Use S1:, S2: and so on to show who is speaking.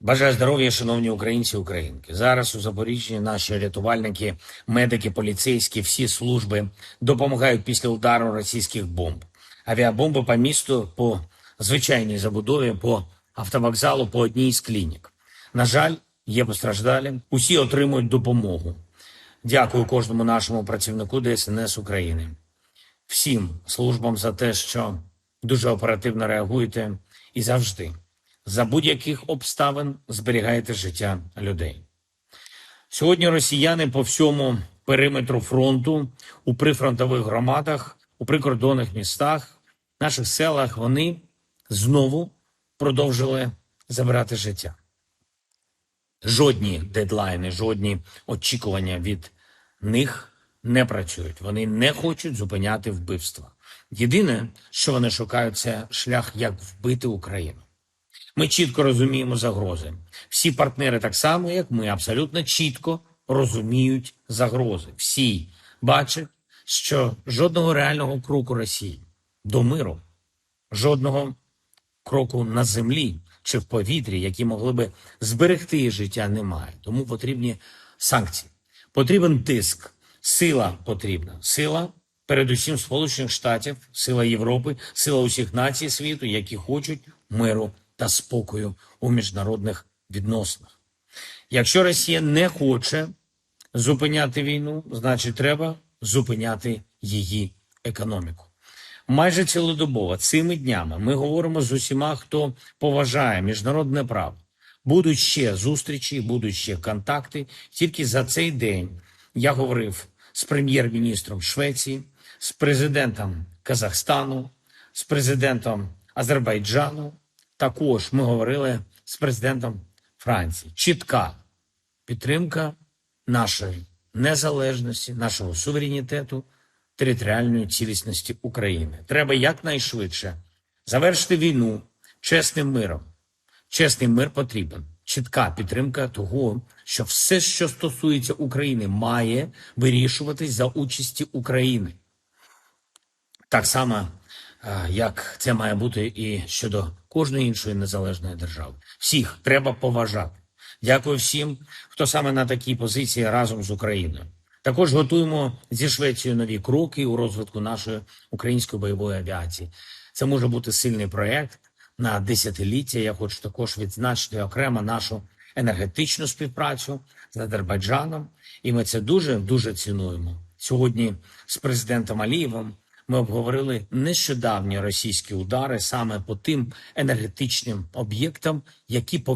S1: Бажаю здоров'я, шановні українці українки. Зараз у Запоріжжі наші рятувальники, медики, поліцейські, всі служби допомагають після удару російських бомб. Авіабомби по місту, по звичайній забудові, по автовокзалу, по одній з клінік. На жаль, є постраждалі. Усі отримують допомогу. Дякую кожному нашому працівнику ДСНС України, всім службам за те, що дуже оперативно реагуєте і завжди за будь-яких обставин зберігаєте життя людей. Сьогодні росіяни по всьому периметру фронту, у прифронтових громадах, у прикордонних містах, наших селах вони знову продовжили забирати життя. Жодні дедлайни, жодні очікування від них не працюють. Вони не хочуть зупиняти вбивства. Єдине, що вони шукають, це шлях, як вбити Україну. Ми чітко розуміємо загрози. Всі партнери, так само як ми, абсолютно чітко розуміють загрози. Всі бачать, що жодного реального кроку Росії до миру, жодного кроку на землі чи в повітрі, які могли би зберегти життя, немає. Тому потрібні санкції. Потрібен тиск, сила потрібна. Сила, передусім Сполучених Штатів, сила Європи, сила усіх націй світу, які хочуть миру та спокою у міжнародних відносинах. Якщо Росія не хоче зупиняти війну, значить треба зупиняти її економіку. Майже цілодобово цими днями ми говоримо з усіма, хто поважає міжнародне право. Будуть ще зустрічі, будуть ще контакти. Тільки за цей день я говорив з прем'єр-міністром Швеції, з президентом Казахстану, з президентом Азербайджану. Також ми говорили з президентом Франції. Чітка підтримка нашої незалежності, нашого суверенітету, територіальної цілісності України. Треба якнайшвидше завершити війну чесним миром. Чесний мир потрібен. Чітка підтримка того, що все, що стосується України, має вирішуватись за участі України. Так само, як це має бути і щодо кожної іншої незалежної держави. Всіх треба поважати. Дякую всім, хто саме на такій позиції разом з Україною. Також готуємо зі Швецією нові кроки у розвитку нашої української бойової авіації. Це може бути сильний проєкт на десятиліття. Я хочу також відзначити окремо нашу енергетичну співпрацю з Азербайджаном, і ми це дуже дуже цінуємо. Сьогодні з президентом Алієвим ми обговорили нещодавні російські удари саме по тим енергетичним об'єктам, які пов'язані